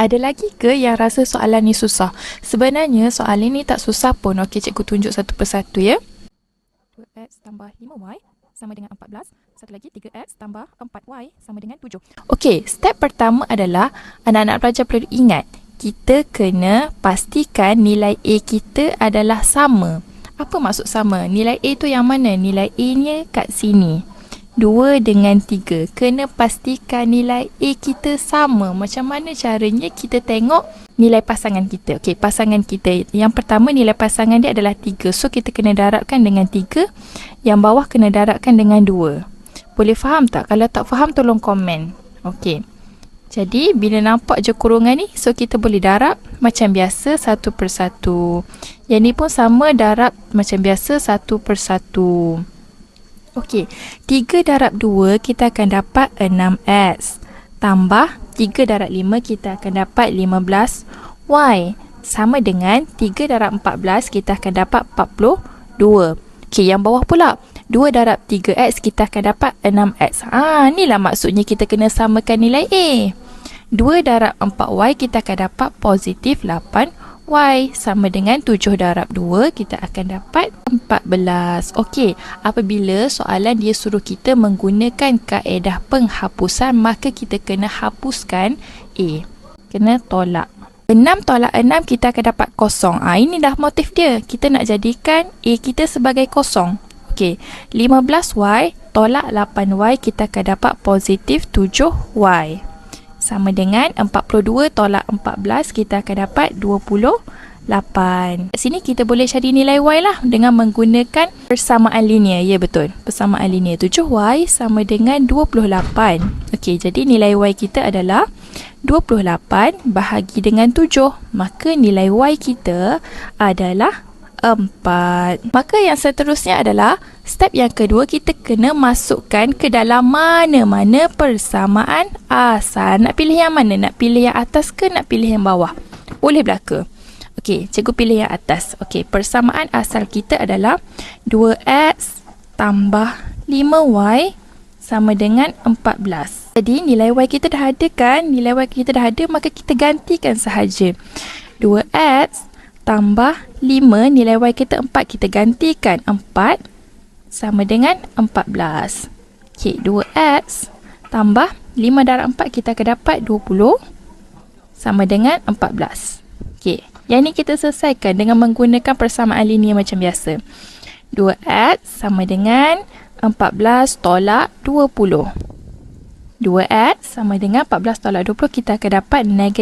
ada lagi ke yang rasa soalan ni susah? Sebenarnya soalan ni tak susah pun. Okey, cikgu tunjuk satu persatu ya. 2x tambah 5y sama dengan 14. Satu lagi 3x tambah 4y sama dengan 7. Okey, step pertama adalah anak-anak pelajar perlu ingat kita kena pastikan nilai A kita adalah sama. Apa maksud sama? Nilai A tu yang mana? Nilai A-nya kat sini. 2 dengan 3. Kena pastikan nilai A kita sama. Macam mana caranya kita tengok nilai pasangan kita? Okey, pasangan kita. Yang pertama nilai pasangan dia adalah 3. So kita kena darabkan dengan 3. Yang bawah kena darabkan dengan 2. Boleh faham tak? Kalau tak faham tolong komen. Okey. Jadi bila nampak je kurungan ni, so kita boleh darab macam biasa satu persatu. Yang ni pun sama darab macam biasa satu persatu. Okey, 3 darab 2 kita akan dapat 6x. Tambah 3 darab 5 kita akan dapat 15y. Sama dengan 3 darab 14 kita akan dapat 42. Okey, yang bawah pula. 2 darab 3x kita akan dapat 6x. Ah, ha, inilah maksudnya kita kena samakan nilai A. 2 darab 4y kita akan dapat positif 8y sama dengan 7 darab 2 kita akan dapat 14. Okey, apabila soalan dia suruh kita menggunakan kaedah penghapusan maka kita kena hapuskan A. Kena tolak. 6 tolak 6 kita akan dapat kosong. Ah ini dah motif dia. Kita nak jadikan A kita sebagai kosong. Okey, 15y tolak 8y kita akan dapat positif 7y sama dengan 42 tolak 14 kita akan dapat 28. Kat sini kita boleh cari nilai y lah dengan menggunakan persamaan linear. Ya betul. Persamaan linear 7y sama dengan 28. Okey, jadi nilai y kita adalah 28 bahagi dengan 7. Maka nilai y kita adalah 4. Maka yang seterusnya adalah step yang kedua kita kena masukkan ke dalam mana-mana persamaan asal. Nak pilih yang mana? Nak pilih yang atas ke nak pilih yang bawah? Boleh belaka. Okey, cikgu pilih yang atas. Okey, persamaan asal kita adalah 2x tambah 5y sama dengan 14. Jadi nilai y kita dah ada kan? Nilai y kita dah ada maka kita gantikan sahaja. 2x tambah 5 nilai y kita 4 kita gantikan 4 sama dengan 14 ok 2x tambah 5 darab 4 kita akan dapat 20 sama dengan 14 ok yang ni kita selesaikan dengan menggunakan persamaan linear macam biasa. 2x sama dengan 14 tolak 20 2x sama dengan 14 tolak 20 kita akan dapat negatif